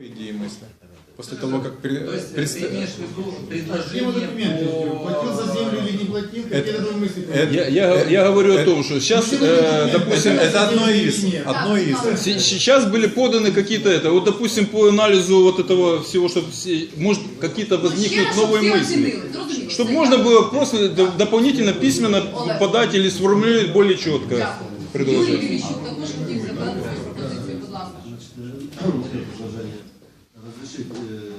идеи мысли. После того, как при- То есть предста- ты имеешь в виду предложение документы? Платил за землю или не платил? Какие Это- это мысли? это- Я, я, я говорю о том, что сейчас, э, допустим, это, это одно из, одно из. Се- Сейчас были поданы какие-то это, вот допустим по анализу вот этого всего, чтобы может какие-то возникнут новые мысли, чтобы можно было просто дополнительно письменно подать или сформулировать более четко предложение. Предложение разрешить э,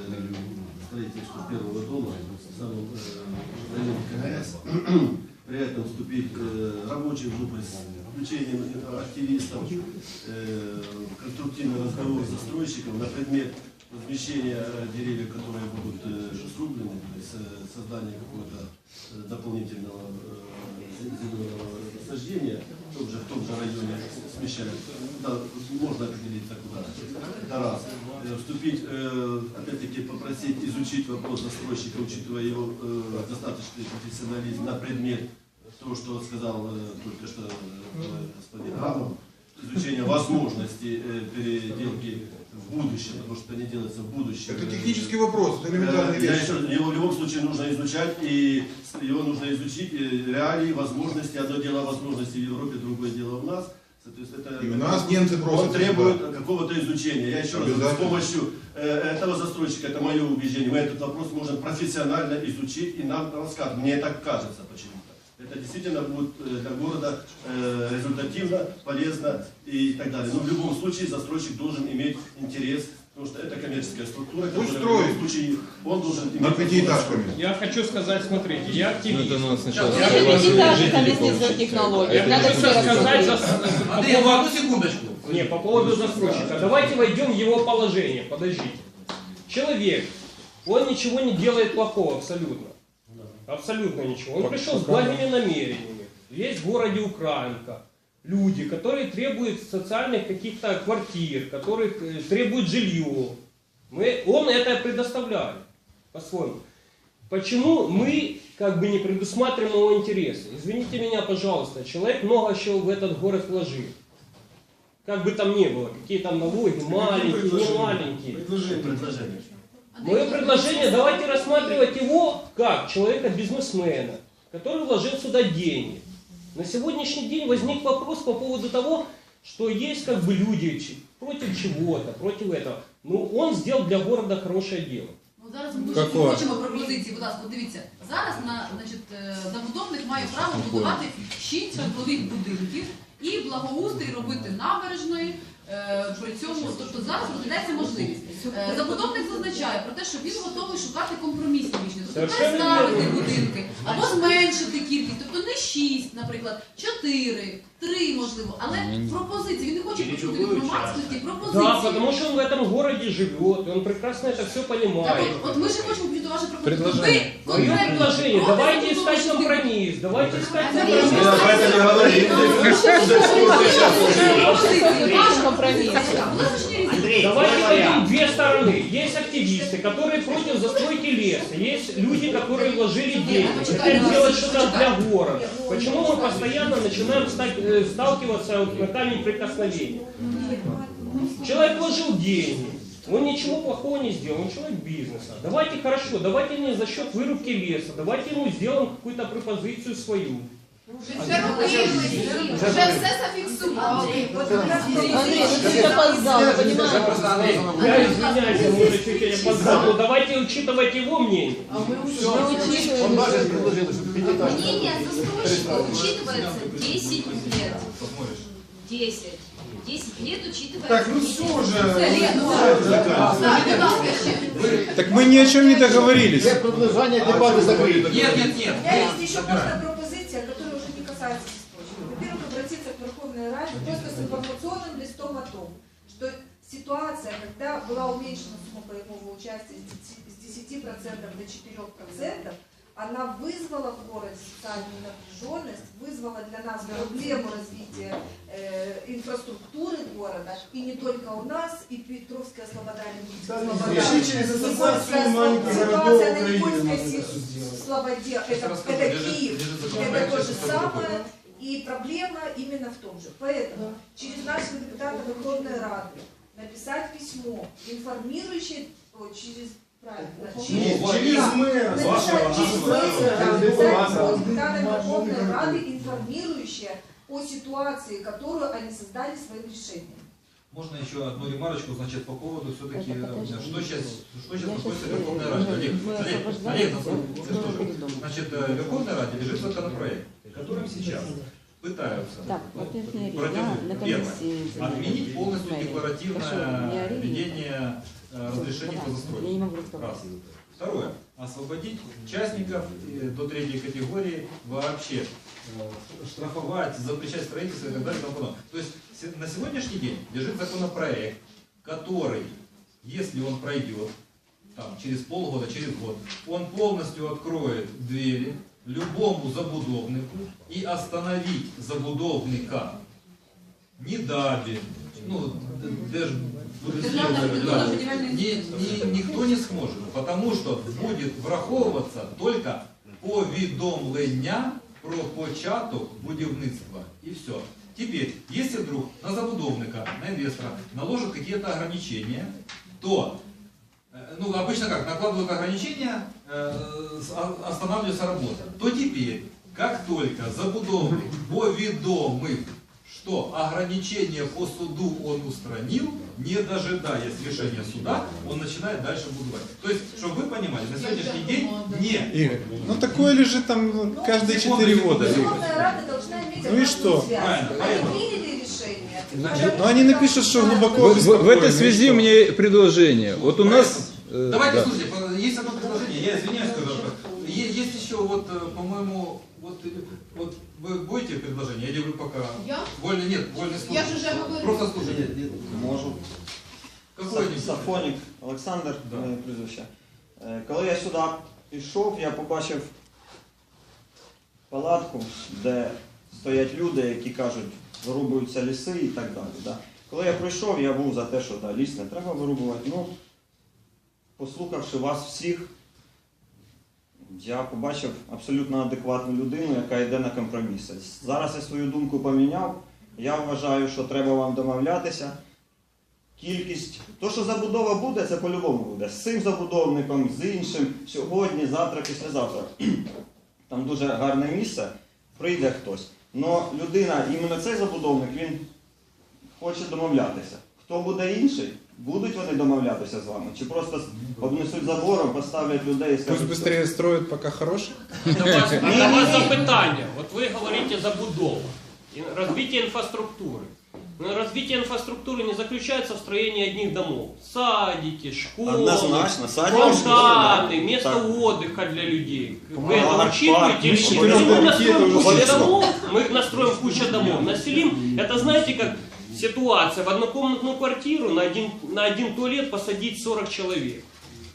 строительство первого дома в самом э, районе КГС. При этом вступить э, рабочей группой с включением активистов э, в конструктивный разговор с застройщиком на предмет размещения деревьев, которые будут э, срублены, то есть э, создание какого-то э, дополнительного э, зеленого насаждения том же, в том же районе смещать. Да, можно определиться куда. Это раз. Э, Вступить, э, опять-таки попросить изучить вопрос застройщика, учитывая его э, достаточный профессионализм на предмет того, что сказал только что господин Грамов, изучение возможности переделки в будущем, потому что это не делается в будущем. Это технический вопрос, это элементарная Э, я вещь. еще- Его в любом случае нужно изучать, и его нужно изучить реалии, возможности. Одно дело возможности в Европе, другое дело у нас. Соответственно, это- И у нас немцы просят Он требует какого-то изучения. Я еще раз говорю, с помощью э, этого застройщика, это мое убеждение, мы этот вопрос можем профессионально изучить и нам рассказать. Мне так кажется почему-то. Это действительно будет э, для города э, результативно, полезно и так далее. Но в любом случае застройщик должен иметь интерес, потому что это коммерческая структура, Пусть которая в любом строит. случае он должен иметь Над пятиэтажками. Я хочу сказать, смотрите, я Ну, активист. это надо сначала Я технологии. Совсем сказать за, по Андрей, ну, поводу- одну секундочку. Не, по поводу застройщика. Давайте войдем в его положение. Подождите. Человек, он ничего не делает плохого абсолютно. Абсолютно ничего. Он пришел с благими намерениями. Есть в городе Украинка. Люди, которые требуют социальных каких-то квартир, которых э, требуют жилье. Мы, он это предоставляет по-своему. Почему мы как бы не предусматриваем его интересы? Извините меня, пожалуйста, человек много чего в этот город вложил. Как бы там ни было, какие там налоги, маленькие, не маленькие. предложение. Мое предложение, давайте рассматривать его как человека-бизнесмена, который вложил сюда деньги. На сегодняшний день возник вопрос по поводу того, что есть как бы люди ч- против чего-то, против этого. Ну, он сделал для города хорошее дело. Ну, зараз ми дуже Какое? хочемо пропозиції. Будь ласка, дивіться. Зараз на, значить, е, забудовник має право будувати 6 житлових будинків і благоустрій робити набережної. е, При цьому, тобто зараз розглядається можливість. Е, Забудовник зазначає про те, що він готовий шукати компромісні рішення, тобто переставити будинки або зменшити кількість, тобто не 6, наприклад, 4, 3 можливо, але пропозиції. Він не хоче почути від громадськості пропозиції. Да, потому что он в этом городе живет, и он прекрасно это все Так от, от ми ж хочемо почути ваші пропозиції. Предложення. Ви Мое конкретно предложение, проти давайте забудови искать частини? компромисс, давайте искать Андрій, компромисс. ви Я про это не говорил. Наш компромисс. Давайте пойдем две стороны. Есть активисты, которые против застройки леса. Есть люди, которые вложили деньги. Хотят сделать что-то для города. Почему мы постоянно начинаем стать- э, сталкиваться вот на камень прикосновения? Человек вложил деньги. Он ничего плохого не сделал, он человек бизнеса. Давайте хорошо, давайте не за счет вырубки леса, давайте ему сделаем какую-то пропозицию свою. Вже робили, вже все зафіксували. Андрей, ну ты опоздал, понимаешь? Я извиняюсь, я может чуть не опоздал, но давайте учитывать его мнение. Мы учитываем. Мнение застройщика учитывается 10 лет. 10. 10 лет учитывается. Так, ну все уже. Так, мы ни о чем не договорились. Нет, нет, нет. У меня есть еще просто пропозиция, которая уже не касается источника. Во-первых, обратиться к Верховной Раде просто с информационным листом о том, что ситуация, когда была уменьшена сумма боевого участия с 10% до 4%, она вызвала в городе социальную напряженность, вызвала для нас проблему развития э, инфраструктуры города, и не только у нас, и Петровская слобода, и Слобода. Никольская маленьких ситуация на. Никольской. Слободе, это, это Киев, это то же самое, и проблема именно в том же. Поэтому через нашего депутата Верховной Рады написать письмо, информирующее через правильно, через, через да, мэра, да, депутатам Верховной Рады, информирующее о ситуации, которую они создали своим решением. Можно еще одну ремарочку, значит, по поводу все-таки, что сейчас, что сейчас находится в Верховной Раде. Олег, Олег, Олег, значит, э, в Верховной Раде лежит законопроект, которым сейчас пытаются Так, ну, протянуть, на первое, отменить полностью декларативное разрешений по застройке. Раз. Второе. Освободить участников э, до третьей категории вообще э, штрафовать, запрещать строительство и так далее. и тому подобное. То есть на сегодняшний день лежит законопроект, который, если он пройдет там, через полгода, через год, он полностью откроет двери любому забудовнику и остановить забудовника не даби, ну, д- держ, Державна архітектурна да, будівельна ни- інспекція. ни- ніхто не зможе, потому що буде враховуватися тільки повідомлення про початок будівництва. І все. Теперь, если вдруг на забудовника, на инвестора наложат какие-то ограничения, то, э, ну, обычно как, накладывают ограничения, э, с- о- останавливается работа, то теперь, как только забудовник поведомив, что ограничение по суду он устранил, не дожидаясь решения суда, он начинает дальше будовать. То есть, чтобы вы понимали, на сегодняшний день не Игорь, ну такое лежит там каждые 4 года. Ну и что? связь. Правильно, Они поэтому. приняли решение. Значит, ну они напишут, что глубоко В, в- этой связи у меня предложение. Вот у нас... э, Давайте, да. слушайте, есть одно предложение, я извиняюсь, Есть еще вот, э, по-моему, вот, э, вот вы будете предложение, или вы пока... Я? Вольный, нет, вольный слушать. Я ж уже говорю. Просто слушайте. Можу. Какой-нибудь. Сафонік Олександр, Да. моє прізвище. Е, Коли я сюди пішов, я побачив палатку, де стоять люди, які кажуть, вирубуються ліси і так далі. Да. Коли я прийшов, я був за те, що да, ліс не треба вирубувати. Ну, послухавши вас всіх, я побачив абсолютно адекватну людину, яка йде на компроміси. Зараз я свою думку поміняв. Я вважаю, що треба вам домовлятися. Кількість, то, що забудова буде, це по-любому буде. З цим забудовником, з іншим, сьогодні, завтра, післязавтра. Там дуже гарне місце, прийде хтось. Но людина, іменно цей забудовник, він хоче домовлятися. Хто буде інший, будуть вони домовлятися з вами? Чи просто обнесуть забором, поставлять людей і Пусть скажуть, быстрее строят, пока хороший. До вас, а до вас запитання. От ви говорите забудова, і развитие инфраструктуры. Но развитие инфраструктуры не заключается в строении одних домов. Садики, школы, Однозначно, садики, фонтаны, школи, да. место Так. отдыха для людей. Вы Парк, это парк. учитываете или Ну, нет? четыре Если мы на пяти, это настроим уже кучу слишком. домов, мы настроим кучу домов, населим, это знаете как ситуация, в однокомнатную квартиру на один, на один туалет посадить 40 человек.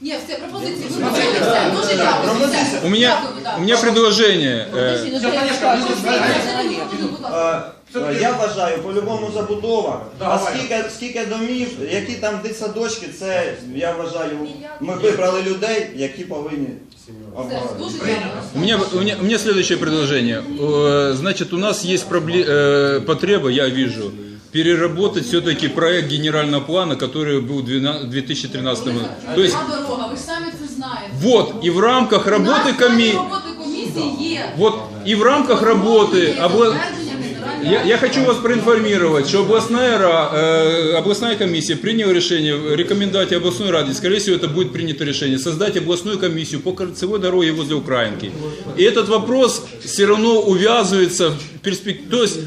Ні, все, пропозиції. ви почули, все. Дуже дякую. все. У меня, Дякую, да. у меня предложение. э, Подожди, ну Сейчас, ты конечно, скажешь, ну, что да, это Будь будь ласка. Е, Я вважаю, по-любому забудова. А Давай. скільки, скільки домів, які там дитсадочки, це я вважаю, ми вибрали людей, які повинні Все, обговорити. дуже дякую. У меня, у, меня, у меня следующее предложение. Э, Значит, у нас есть пробле- э, потреба, я вижу, переработать все-таки проект генерального плана, который был в 12 2013 году. То есть, Одна дорога, ви ж самі це знаєте. вот, и в рамках У нас работы в плані комиссии, роботи комісії є. вот, и в рамках работы, Є обла- затвердження генерального я, я хочу вас проинформировать, что областная, ра- э, областная комиссия приняла решение, рекомендации областной раде, скорее всего, это будет принято решение, создать областную комиссию по кольцевой дороге возле Украинки. И этот вопрос все равно увязывается в перспективе, то есть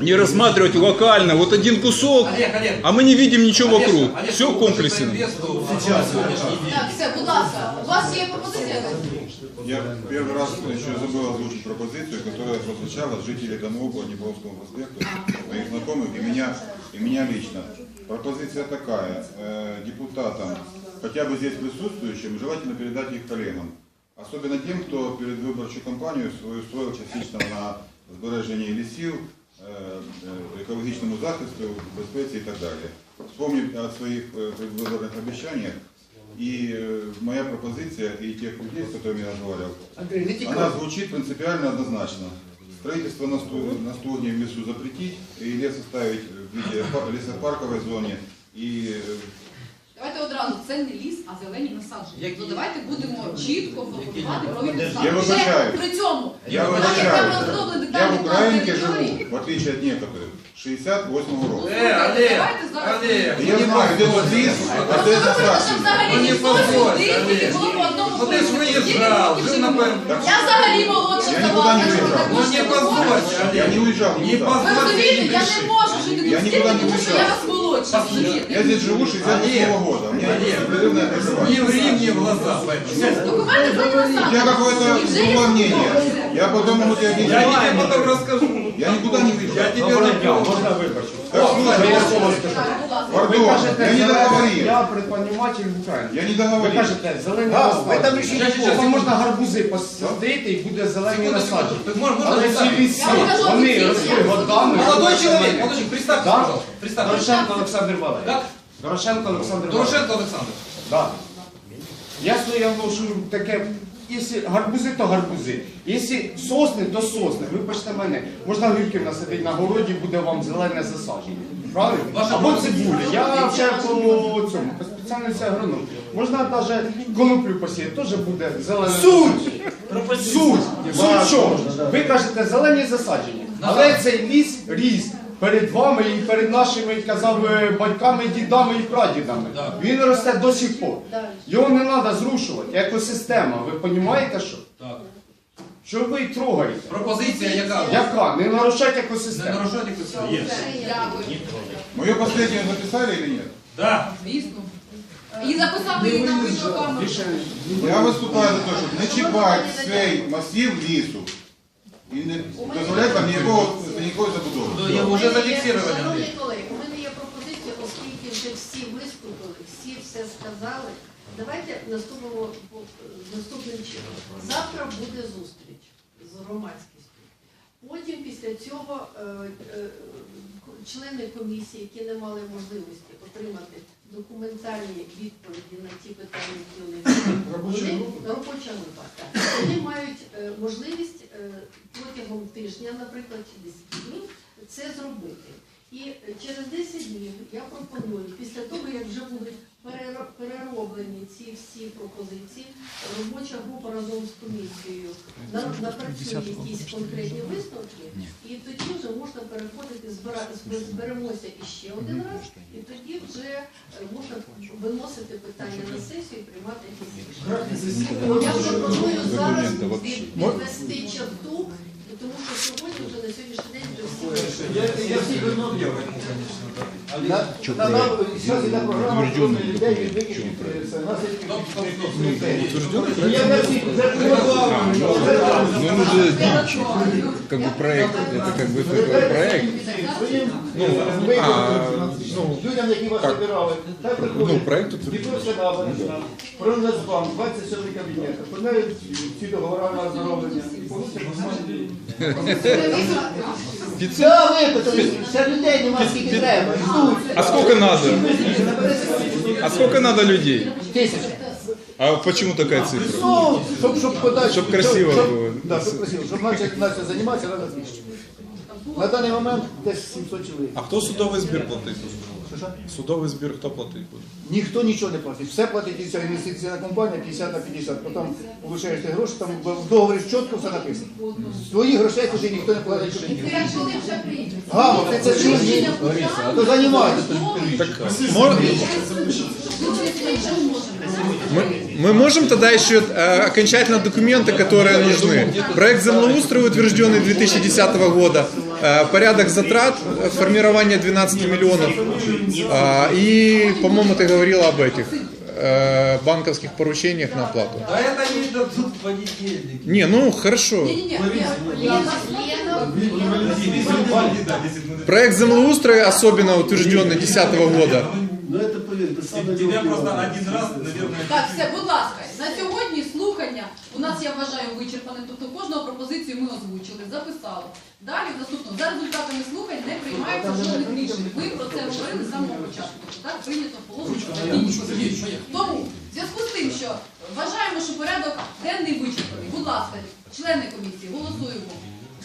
не рассматривать локально, вот один кусок, Олег, Олег. а мы не видим ничего Олег, вокруг. Олег, Все вы в можете комплексе. по инвесту Сейчас, сегодняшний день. Так, все, будь ласка, у вас є пропозиція? якась? Я первый раз еще забыл озвучить пропозицию, которая прозвучала от жителей домов по Днепровскому проспекту, моих знакомых и меня, и меня лично. Пропозиция такая, э, депутатам, хотя бы здесь присутствующим, желательно передать их коллегам. Особенно тем, кто перед выборчую кампанию свою строил частично на збереженні лісів, е, е, екологічному захисту, безпеці і так далі. Вспомнив о своих э, предвыборных обещаниях, и э, моя пропозиция и тех людей, с которыми я разговаривал, Андрей, не тікай. она звучит принципиально однозначно. Строительство на, сту- на студне в лесу запретить и лес оставить э, в виде пар- лесопарковой зоне и э, Давайте одразу це не ліс, а зелені насадження. Які- Ну давайте будемо чітко формулювати про Я насадження. При цьому Я так, Я в плани живу, в отличие от некоторых, 68 года. Е, Олег, Олег, Я знаю, где вот ліс, а де Просто ви що взагалі позвольте, Олег. Куди ж ви Я взагалі молодша Я нікуди не їжджав. Ну не позвольте, Я не Олег. Не никуда. Я не можу жити Я тут нікуди не стільки, тому що я вас молодша. Розумієте? Я здесь живу 68 года. У меня непрерывное проживание. Не ври мне в глаза, про У тебя какое-то другое мнение. Я потом могу тебе Я объяснить. тебе потом расскажу. Я никуда не Я тебе напомню. Можна вибачу. Так, слушай, я слово скажу. Пардон, я не договорил. Я предприниматель в Україні. Я не Ви договорил. кажете, зелені А, ви там насадження. ще Я щас- Там можна гарбузи посадити і буде зелені насадження. Так можно, можно Але ці представить? ліси, Я вам вони офіційно. росли годами. Молодой человек, молодой человек, представьте, Да? пожалуйста. Представьте. Дорошенко Олександр Валерійович. Как? Дорошенко Олександр Валерійович. Дорошенко Александр. Да. Ясно, я вношу таке, якщо гарбузи, то гарбузи. Якщо сосни, то сосни. Вибачте мене. Можна гірків насадити на городі, буде вам зелене засадження. Правильно? Або цибуля. Я вчора по цьому, по спеціальності агроном. Можна навіть коноплю посіяти, теж буде зелене. Суть! Суть! Суть що? Ви кажете зелені засадження. Але цей ліс ріс. Перед вами і перед нашими, казав, е, батьками, дідами і прадідами. Він росте до сих пор. Його не треба зрушувати. Екосистема. Ви розумієте, що? Так. Що ви трогаєте? Пропозиція яка? Яка? Не нарушать Не екосистему. нарушайте конституцію. Дякую. Мое последнее записали или нет? Да. Звісно. І записали її на відеокамеру. Я виступаю за те, щоб не чіпати цей масив лісу і не дозволяти там ніякого, ніякої забудови. Ну, я вже зафіксировано. Шановні колеги, у мене є пропозиція, оскільки вже всі виступили, всі все сказали. Давайте наступимо по- наступним чином. Завтра буде зустріч з громадськістю. Потім після цього е, е, члени комісії, які не мали можливості отримати документальні відповіді на ті питання, які вони вони робоча група. Вони мають е, можливість е, протягом тижня, наприклад, чи 10 днів, це зробити. І через 10 днів я пропоную, після того, як вже будуть перероблені ці всі пропозиції, робоча група разом з комісією на- напрацює якісь конкретні висновки, і тоді вже можна переходити, зберемося іще один раз, і тоді вже е, можна виносити питання на сесію і приймати якісь рішення. Я пропоную зараз відвести черту, тому що сьогодні вже на сьогоднішній день вже всі Я всіх одно На, на, на, зараз іде програма «Кожний людей від викидів, е, це, наслідків кримінальності». Я на всіх, вже Ну, он уже дичь. Как бы проект, это как бы такой проект. Своїм Ну, виборцям, а, ну, людям, які вас как? обирали, так Ну, приходять. проект утвержден. Дніпровська набережна, Пронацбанк, 27 кабінет, оформляють ці договори на оздоровлення. і получать Да, виписали, ще людей нема скільки треба. А сколько надо? А сколько надо людей? Тисяча. А почему такая цифра? Ну, щоб, щоб подальше. Щоб красиво щоб- було. Да, щоб красиво. Щоб начать наче займатися, треба збільшити. На даний момент десь 700 чоловік. А хто судовий збір платить? Судовий збір хто платить буде? Ніхто нічого не платить. Все платить ця інвестиційна компанія 50 на 50. Потім получаєш ти гроші, там в договорі чітко все написано. Своїх грошей туди ніхто не платить. туди ніхто. Коли вже прийдуть. Гамо, ти це чуєш? То займайся. Мы, мы можем тогда еще э, окончательно документы, которые нужны. Проект землеустройства, утвержденный 2010 года, э, порядок затрат, э, формирование 12 миллионов. А, и, по-моему, ты говорила об этих э, банковских поручениях на оплату. Да это они дадут в понедельник. Не, ну хорошо. Ні-ні-ні, я- я- Проект землеустройства, особенно утвержденный 2010 года, Ну это поверьте, самое Тебя легкое. просто один раз, наверное, Так, все, будь ласка, на сьогодні слухання у нас, я вважаю, вичерпане. Тобто кожного пропозицію ми озвучили, записали. Далі в наступному за результатами слухань не приймається жодних рішень. Ви про це говорили з самого початку. Тобто так прийнято положення. Тому в зв'язку з тим, що вважаємо, що порядок денний вичерпаний. Будь ласка, члени комісії, голосуємо.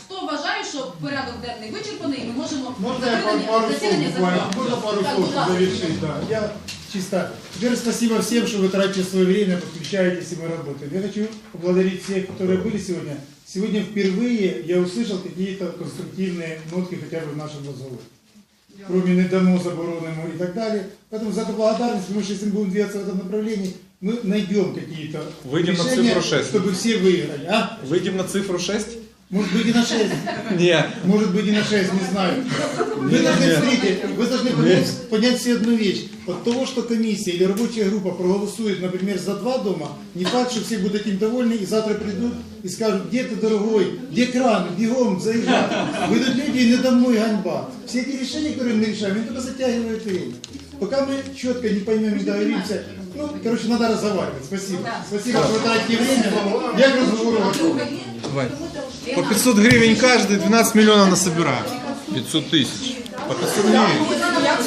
Хто вважаю, що порядок денний вичерпаний і ми можемо Можно я пару, засідання- пару слов засідання буквально? закривати. Можно пару Так, слов ласка. завершить, да. Я чисто. Теперь спасибо всем, что вы тратите свое время, подключаетесь и мы работаем. Я хочу поблагодарить всех, которые были сегодня. Сегодня впервые я услышал какие-то конструктивные нотки хотя бы в нашем разговоре. Кроме не дамо забороненому и так далее. Поэтому за эту благодарность, потому что если мы будем двигаться в этом направлении, мы найдем какие-то Выйдем на решения, цифру шесть. чтобы все выиграли. А? Выйдем на цифру 6? Может быть и на 6. Нет. Может быть и на 6, не знаю. Вы должны, смотрите, вы должны понять, понять все одну вещь. От того, что комиссия или рабочая группа проголосует, например, за два дома, не факт, что все будут этим довольны и завтра придут и скажут, где ты, дорогой, где кран, бегом, заезжай. Выйдут люди и не домой ганьба. Все эти решения, которые мы решаем, они только затягивают время. Пока мы четко не поймем, не договоримся, ну, короче, надо разговаривать. Спасибо. Спасибо, что вы тратите время. Я к разговору готов. Давай. По 500 гривен каждый, 12 миллионов насобираем. 500 тысяч. По 500 гривен.